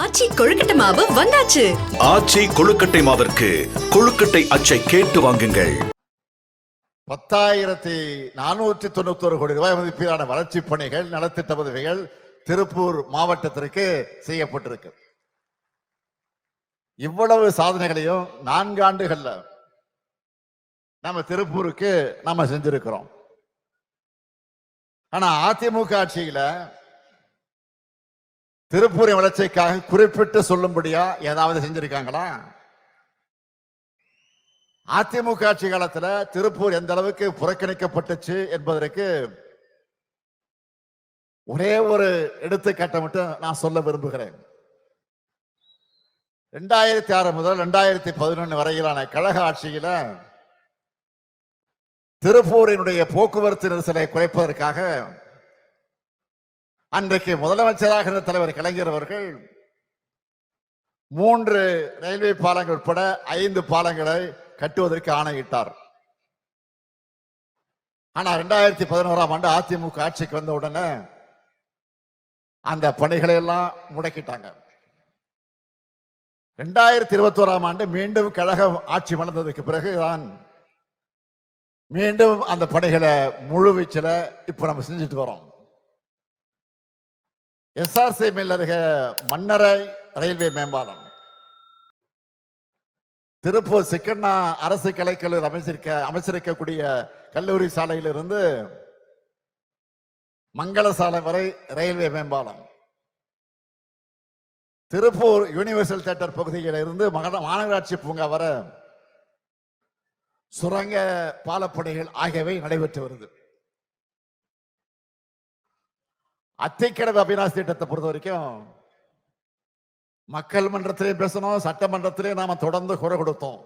ஆச்சி கொழுக்கட்டை மாவு வந்தாச்சு. ஆச்சி கொழுக்கட்டை மாவிற்கு கொழுக்கட்டை அச்சை கேட்டு வாங்குங்கள். பத்தாயிரத்தி நானூற்றி தொண்ணூத்தோரு கோடி ரூபாய் மதிப்பிலான வளர்ச்சி பணிகள் நலத்திட்ட உதவிகள் திருப்பூர் மாவட்டத்திற்கு செய்யப்பட்டிருக்கு. இவ்வளவு சாதனைகளையும் நான்கு ஆண்டுகள்ல நம்ம திருப்பூருக்கு நம்ம செஞ்சிருக்கிறோம். ஆனா அதிமுக ஆட்சியில திருப்பூரின் வளர்ச்சிக்காக குறிப்பிட்டு சொல்லும்படியா ஏதாவது செஞ்சிருக்காங்களா? அதிமுக ஆட்சி காலத்துல திருப்பூர் எந்த அளவுக்கு புறக்கணிக்கப்பட்டுச்சு என்பதற்கு ஒரே ஒரு எடுத்துக்காட்டை மட்டும் நான் சொல்ல விரும்புகிறேன். ரெண்டாயிரத்தி ஆறு முதல் ரெண்டாயிரத்தி பதினொன்று வரையிலான கழக ஆட்சியில திருப்பூரினுடைய போக்குவரத்து நெரிசலை குறைப்பதற்காக அன்றைக்கு முதலமைச்சராக இருந்த தலைவர் கலைஞர் அவர்கள் மூன்று ரயில்வே பாலங்கள் உட்பட ஐந்து பாலங்களை கட்டுவதற்கு ஆணையிட்டார். ஆனா ரெண்டாயிரத்தி பதினோராம் ஆண்டு அதிமுக ஆட்சிக்கு வந்த உடனே அந்த பணிகளை எல்லாம் முடக்கிட்டாங்க. ரெண்டாயிரத்தி இருபத்தோராம் ஆண்டு மீண்டும் கழக ஆட்சி மலர்ந்ததுக்கு பிறகுதான் மீண்டும் அந்த பணிகளை முழு வீச்சில் இப்ப நம்ம செஞ்சுட்டு வரோம் எஸ்ஆர்சி மில் அருகே மன்னரை ரயில்வே மேம்பாலம். திருப்பூர் சிக்கண்ணா அரசு கலைக்கல்லூரி அமைச்சிருக்க அமைச்சிருக்கக்கூடிய கல்லூரி சாலையிலிருந்து மங்கள சாலை வரை ரயில்வே மேம்பாலம். திருப்பூர் யூனிவர்சல் தியேட்டர் பகுதியில் இருந்து மகன- மாநகராட்சி பூங்கா வர சுரங்க பாலப்பணிகள் ஆகியவை நடைபெற்று வருது. அத்திக்கடவு அபிநாசி திட்டத்தை பொறுத்த வரைக்கும் மக்கள் மன்றத்திலே பேசணும் சட்டமன்றத்திலேயே நாம தொடர்ந்து குறை கொடுத்தோம்.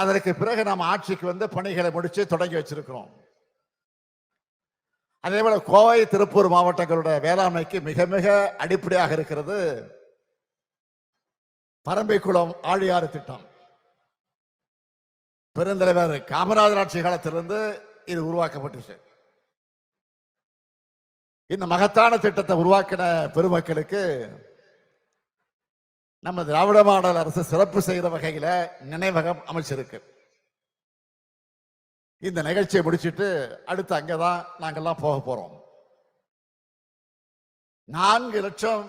அதற்கு பிறகு நாம் ஆட்சிக்கு வந்து பணிகளை முடிச்சு தொடங்கி வச்சிருக்கிறோம். அதே போல கோவை திருப்பூர் மாவட்டங்களோட வேளாண்மைக்கு மிக மிக அடிப்படையாக இருக்கிறது பரம்பிக்குளம் ஆழியாறு திட்டம். பெருந்தலைவர் காமராஜர் ஆட்சி காலத்திலிருந்து இது உருவாக்கப்பட்டுச்சு. இந்த மகத்தான திட்டத்தை உருவாக்கின பெருமக்களுக்கு நம்ம திராவிட மாடல் அரசு சிறப்பு செய்கிற வகையில நினைவகம் அமைச்சிருக்கு. இந்த நிகழ்ச்சியை முடிச்சிட்டு அடுத்து அங்கதான் நாங்கெல்லாம் போக போறோம். நான்கு லட்சம்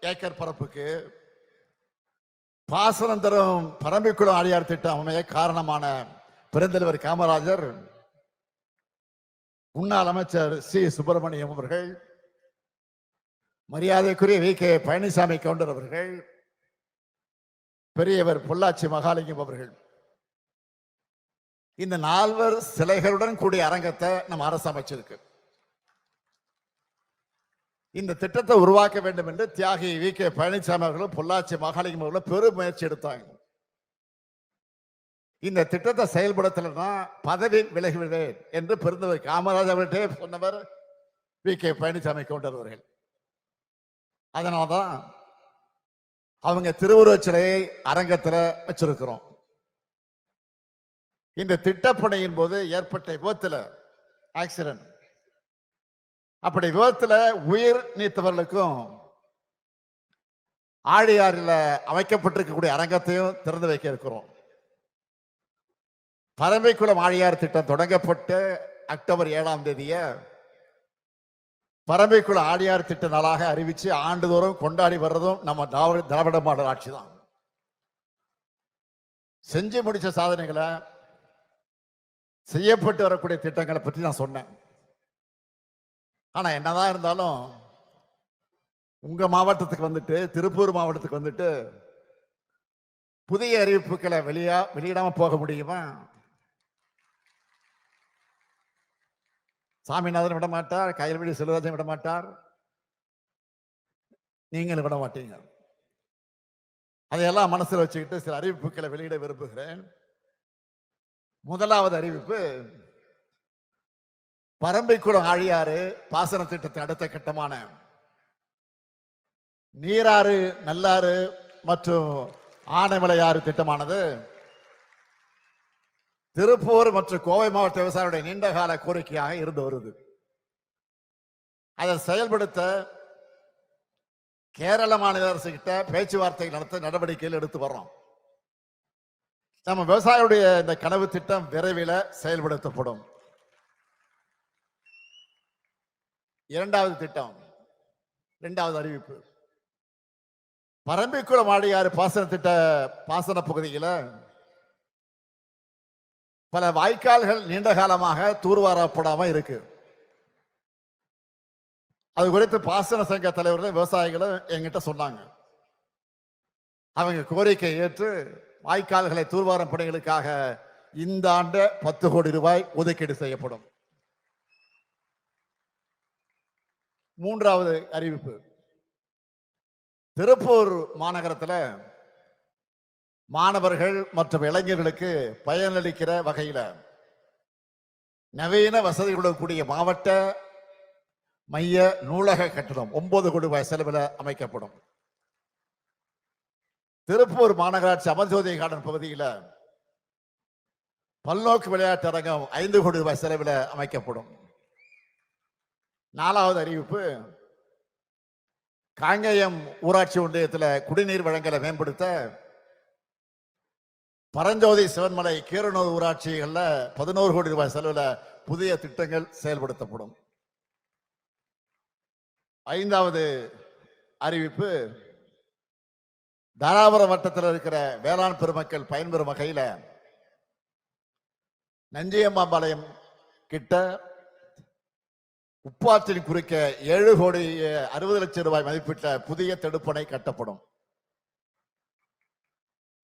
ஏக்கர் பரப்புக்கு பாசனம் தரும் பரம்பிக்குளம் ஆழியார் திட்டம் அமைய காரணமான பெருந்தலைவர் காமராஜர் முன்னாள் அமைச்சர் சி. சுப்பிரமணியம் அவர்கள் மரியாதைக்குரிய வி. கே. பழனிசாமி கவுண்டர் அவர்கள் பெரியவர் பொள்ளாச்சி மகாலிங்கம் அவர்கள். இந்த நால்வர் சிலைகளுடன் கூடிய அரங்கத்தை நம்ம அரசு அமைச்சிருக்கு. இந்த திட்டத்தை உருவாக்க வேண்டும் என்று தியாகி வி. கே. பழனிசாமி அவர்களும் பொள்ளாச்சி மகாலிங்கம் அவர்களும் பெரும் முயற்சி எடுத்தாங்க. இந்த திட்டத்தை செயல்படுத்தலைன்னா பதவி விலகிவிடுவேன் என்று பெருந்தவர் காமராஜ் அவர்கிட்டே சொன்னவர் வி. கே. பழனிசாமி கவுண்டர் அவர்கள். அதனால்தான் அவங்க திருவுருவச் சிலையை அரங்கத்தில் வச்சிருக்கிறோம். இந்த திட்டப்பணியின் போது ஏற்பட்ட விபத்தில் ஆக்சிடென்ட் அப்படி விபத்தில் உயிர் நீத்தவர்களுக்கும் ஆழியாறில் அமைக்கப்பட்டிருக்கக்கூடிய அரங்கத்தையும் திறந்து வைக்க இருக்கிறோம். பரமைக்குளம் ஆழியார் திட்டம் தொடங்கப்பட்டு அக்டோபர் ஏழாம் தேதிய பரமைக்குளம் ஆழியார் திட்ட நாளாக அறிவிச்சு ஆண்டுதோறும் கொண்டாடி வர்றதும் நம்ம திராவிட திராவிட மாடல் ஆட்சி தான். செஞ்சு முடிச்ச சாதனைகளை செய்யப்பட்டு வரக்கூடிய திட்டங்களை பற்றி நான் சொன்னேன். ஆனா என்னதான் இருந்தாலும் உங்க மாவட்டத்துக்கு வந்துட்டு திருப்பூர் மாவட்டத்துக்கு வந்துட்டு புதிய அறிவிப்புகளை வெளியா வெளியிடாம போக முடியுமா? சாமிநாதன் விட மாட்டார் கையல்வெளி செல்வராஜன் விட மாட்டார் நீங்களும் விட மாட்டீங்க அதையெல்லாம் மனசுல வச்சுக்கிட்டு சில அறிவிப்புகளை வெளியிட விரும்புகிறேன். முதலாவது அறிவிப்பு பரம்பைக்குளம் ஆழியாறு பாசன திட்டத்தின் அடுத்த கட்டமான நீராறு நல்லாறு மற்றும் ஆனைமலையாறு திட்டமானது திருப்பூர் மற்றும் கோவை மாவட்ட விவசாயிகளுடைய நீண்டகால கோரிக்கையாக இருந்து வருது. அதை செயல்படுத்த கேரள மாநில அரசு கிட்ட பேச்சுவார்த்தை நடத்த நடவடிக்கைகள் எடுத்து வர்றோம். நம்ம விவசாயியுடைய இந்த கனவு திட்டம் விரைவில் செயல்படுத்தப்படும். இரண்டாவது திட்டம் இரண்டாவது அறிவிப்பு. பரம்பிக்குளம் ஆடியாறு பாசன திட்ட பாசன பகுதியில் பல வாய்க்கால்கள் நீண்ட காலமாக தூர்வாரப்படாம இருக்கு. அது குறித்து பாசன சங்க தலைவர்கள் விவசாயிகளும் என்கிட்ட சொன்னாங்க. அவங்க கோரிக்கை ஏற்று வாய்க்கால்களை தூர்வாரம் பணிகளுக்காக இந்த ஆண்டு பத்து கோடி ரூபாய் ஒதுக்கீடு செய்யப்படும். மூன்றாவது அறிவிப்பு. திருப்பூர் மாநகரத்தில் மாணவர்கள் மற்றும் இளைஞர்களுக்கு பயனளிக்கிற வகையில நவீன வசதிகளுடன் கூடிய மாவட்ட மைய நூலக கட்டணம் ஒன்பது கோடி ரூபாய் செலவில் அமைக்கப்படும். திருப்பூர் மாநகராட்சி அமர்ஜோதி கார்டன் பகுதியில் பல்நோக்கு விளையாட்டு அரங்கம் ஐந்து கோடி ரூபாய் செலவில் அமைக்கப்படும். நாலாவது அறிவிப்பு காங்கேயம் ஊராட்சி ஒன்றியத்தில் குடிநீர் வழங்கலை மேம்படுத்த பரஞ்சோதி சிவன்மலை கீரனூர் ஊராட்சிகளில் பதினோரு கோடி ரூபாய் செலவில் புதிய திட்டங்கள் செயல்படுத்தப்படும். ஐந்தாவது அறிவிப்பு தாராபுரம் வட்டத்தில் இருக்கிற வேளாண் பெருமக்கள் பயன்பெறும் வகையில் நஞ்சியம்மாபாளையம் கிட்ட உப்பாற்றின் குறிக்க ஏழு கோடி அறுபது லட்சம் ரூபாய் மதிப்பிட்ட புதிய தடுப்பணை கட்டப்படும்.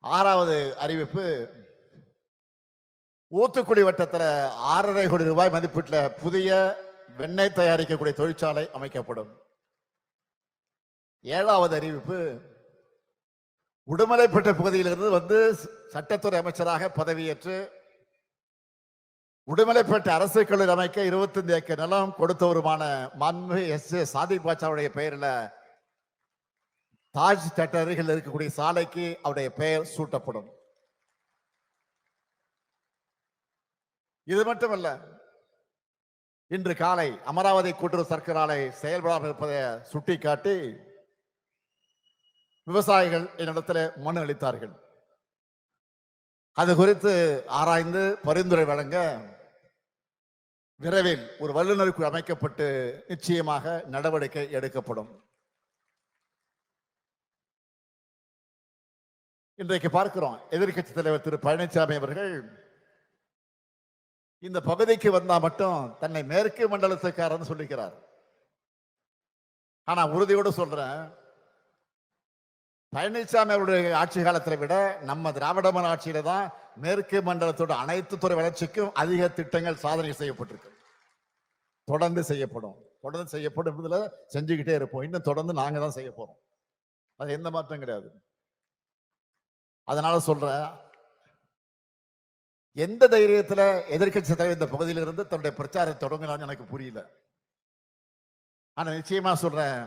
ஆறாவது அறிவிப்பு ஊத்துக்குடி வட்டத்தில் ஆறரை கோடி ரூபாய் மதிப்பீட்டில் புதிய வெண்ணெய் தயாரிக்கக்கூடிய தொழிற்சாலை அமைக்கப்படும். ஏழாவது அறிவிப்பு உடுமலைப்பேட்டை பகுதியிலிருந்து வந்து சட்டத்துறை அமைச்சராக பதவியேற்று உடுமலைப்பேட்டை அரசு கல்லூரி அமைக்க 25 ஏக்கர் நிலம் கொடுத்தவருமான மாண்பு எஸ் ஏ சாதிக் பாட்சாவுடைய பெயரில் தாஜ் தட்ட அருகில் இருக்கக்கூடிய சாலைக்கு அவருடைய பெயர் சூட்டப்படும். இது மட்டுமல்ல இன்று காலை அமராவதி கூட்டுறவு சர்க்கரை ஆலை செயல்படாமல் இருப்பதை சுட்டிக்காட்டி விவசாயிகள் என்னிடத்தில் மனு அளித்தார்கள். அது குறித்து ஆராய்ந்து பரிந்துரை வழங்க விரைவில் ஒரு வல்லுநருக்கு அமைக்கப்பட்டு நிச்சயமாக நடவடிக்கை எடுக்கப்படும். இன்றைக்கு பார்க்கிறோம். எதிர்க்கட்சி தலைவர் திரு பழனிசாமி அவர்கள் இந்த பகுதிக்கு வந்தா மட்டும் தன்னை மேற்கு மண்டலத்துக்காரன்னு சொல்லிக்கிறார். ஆனா உறுதியோடு சொல்றேன் பழனிசாமி அவருடைய ஆட்சி காலத்தை விட நம்ம திராவிட மன ஆட்சியில தான் மேற்கு மண்டலத்தோட அனைத்து துறை வளர்ச்சிக்கும் அதிக திட்டங்கள் சாதனை செய்யப்பட்டிருக்கு. தொடர்ந்து செய்யப்படும். தொடர்ந்து செய்யப்படும் செஞ்சுக்கிட்டே இருப்போம். இன்னும் தொடர்ந்து நாங்க தான் செய்ய போறோம். அது எந்த மாற்றம் கிடையாது. அதனால சொல்றேன் எந்த தைரியத்துல எதிர்கட்சி தலைவர் இந்த பகுதியிலிருந்து தன்னுடைய பிரச்சாரத்தை தொடங்கினான்னு எனக்கு புரியல. ஆனா நிச்சயமா சொல்றேன்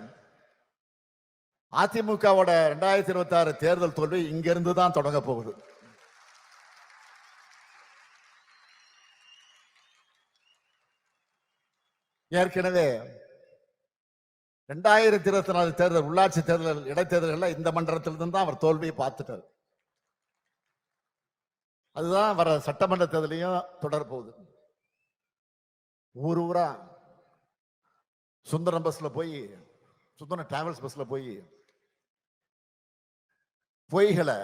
அதிமுகவோட ரெண்டாயிரத்தி இருபத்தி ஆறு தேர்தல் தோல்வி இங்கிருந்து தான் தொடங்க போகுது. ஏற்கனவே ரெண்டாயிரத்தி இருபத்தி நாலு தேர்தல் உள்ளாட்சி தேர்தல் இடைத்தேர்தல்கள்ல இந்த மண்டலத்திலிருந்து தான் அவர் தோல்வியை பார்த்துட்டார். அதுதான் வர சட்டமன்ற தேர்தலையும் தொடரப்போகுது ஊர் ஊரா சுந்தரம் பஸ்ல போய் சுந்தரம் டிராவல்ஸ் பஸ்ல போய் பொய்களை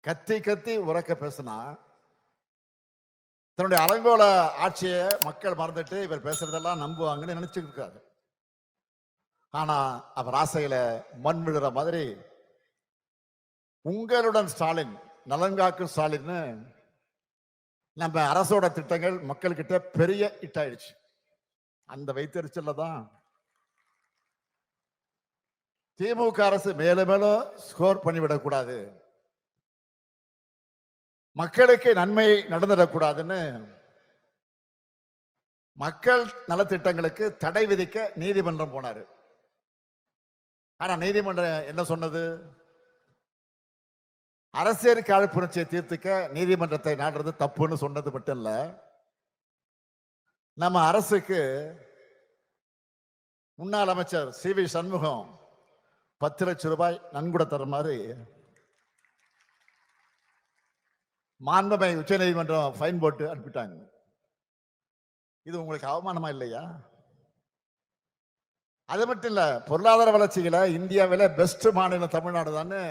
கத்தி கத்தி உறக்க பேசினா தன்னுடைய அலங்கோல ஆட்சியை மக்கள் மறந்துட்டு இவர் பேசுறதெல்லாம் நம்புவாங்கன்னு நினைச்சுட்டு இருக்காரு. ஆனா அவர் ஆசையில மண் விழுற மாதிரி உங்களுடன் ஸ்டாலின் நலங்காக்கும் ஸ்டாலின்னு நம்ம அரசோட திட்டங்கள் மக்கள்கிட்ட பெரிய இட்டாயிடுச்சு. அந்த வைத்தறிச்சல்ல தான் திமுக அரசு மேலும் மேலும் ஸ்கோர் பண்ணிவிடக்கூடாது மக்களுக்கு நன்மை நடந்துடக்கூடாதுன்னு மக்கள் நலத்திட்டங்களுக்கு தடை விதிக்க நீதிமன்றம் போனாரு. ஆனா நீதிமன்றம் என்ன சொன்னது? அரசியல் காழ்ப்புணர்ச்சியை தீர்த்துக்க நீதிமன்றத்தை நாடுறது தப்புன்னு சொன்னது மட்டும் இல்லை. நம்ம அரசுக்கு முன்னாள் அமைச்சர் சி வி சண்முகம் பத்து லட்சம் ரூபாய் நன்கொடை தர மாதிரி மாண்பமை உச்ச நீதிமன்றம் ஃபைன் போட்டு அனுப்பிட்டாங்க. இது உங்களுக்கு அவமானமா இல்லையா? அது மட்டும் இல்லை பொருளாதார வளர்ச்சிகளை இந்தியாவில் பெஸ்ட் மாநிலம் தமிழ்நாடு தானே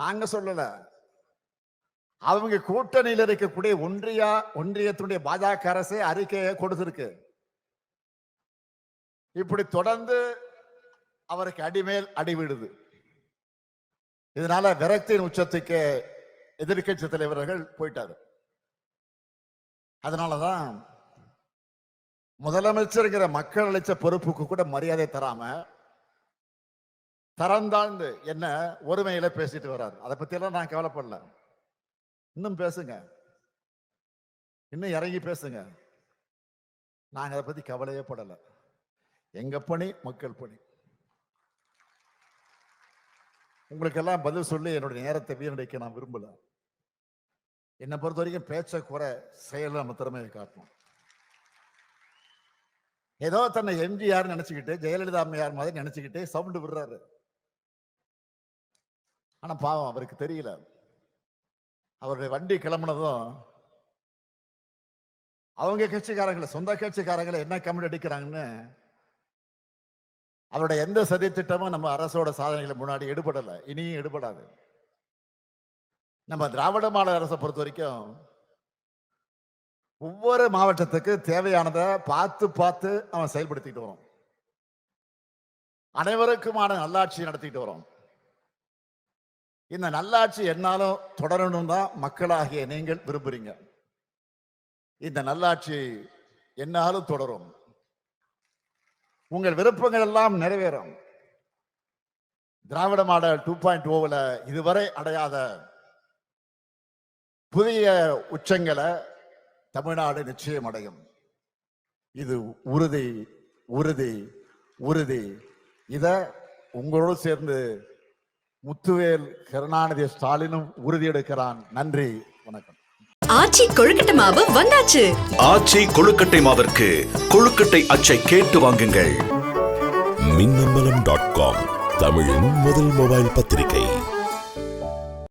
நாங்க சொல்லல. அவங்க கூட்டணியில் இருக்கக்கூடிய ஒன்றியா ஒன்றியத்தினுடைய பாஜக அரசே அறிக்கையை கொடுத்திருக்கு. இப்படி தொடர்ந்து அவருக்கு அடிமேல் அடி விடுது. இதனால விரக்தியின் உச்சத்துக்கு எதிர்க்கட்சி தலைவர்கள் போயிட்டாரு. அதனாலதான் முதலமைச்சருங்கிற மக்கள் அளிச்ச பொறுப்புக்கு கூட மரியாதை தராம தரந்தாழ்ந்து என்ன ஒருமையில பேசிட்டு வர்றாரு அதை பத்தியெல்லாம் நான் கவலைப்படல. இன்னும் பேசுங்க. இன்னும் இறங்கி பேசுங்க. நாங்கள் அதை பத்தி கவலையே படலை. எங்க பணி? மக்கள் பணி. உங்களுக்கெல்லாம் பதில் சொல்லி என்னுடைய நேரத்தை வீணடிக்க நான் விரும்பல. என்னை பொறுத்த வரைக்கும் பேச்ச குறை செயல் நம்ம திறமையை காட்டணும் ஏதோ தன்னை எம்ஜிஆர் நினைச்சுக்கிட்டு ஜெயலலிதா அம்மையார் மாதிரி நினைச்சுக்கிட்டு சவுண்டு விடுறாரு. ஆனா பாவம் அவருக்கு தெரியல. அவருடைய வண்டி கிளம்புனதும் அவங்க கட்சிக்காரங்களை சொந்த கட்சிக்காரங்களை என்ன கமெண்ட் அடிக்கிறாங்கன்னு அவருடைய எந்த சதி திட்டமும் நம்ம அரசோட சாதனைகளை முன்னாடி எடுபடலை. இனியும் எடுபடாது. நம்ம திராவிட மாடல் அரசை பொறுத்த வரைக்கும் ஒவ்வொரு மாவட்டத்துக்கு தேவையானதை பார்த்து பார்த்து அவன் செயல்படுத்திட்டு வரோம் அனைவருக்குமான நல்லாட்சி நடத்திட்டு வரோம் இந்த நல்லாட்சி என்னாலும் தொடரணும் தான் மக்களாகிய நீங்கள் விரும்புறீங்க. இந்த நல்லாட்சி என்னாலும் தொடரும். உங்கள் விருப்பங்கள் எல்லாம் நிறைவேறும். திராவிட மாடல் டூ பாயிண்ட் ஓவில் இதுவரை அடையாத புதிய உச்சங்களை தமிழ்நாடு நிச்சயம் அடையும். இது உறுதி உறுதி உறுதி. இத உங்களோடு சேர்ந்து முத்துவேல் கருணாநிதி ஸ்டாலினும் உறுதி எடுக்கிறான். நன்றி வணக்கம். ஆச்சி கொழுக்கட்டை மாவு வந்தாச்சு. ஆச்சி கொழுக்கட்டை மாவிற்கு கொழுக்கட்டை அச்சை கேட்டு வாங்குங்கள். மின்னம்பலம் டாட் காம் தமிழின் முதல் மொபைல் பத்திரிகை.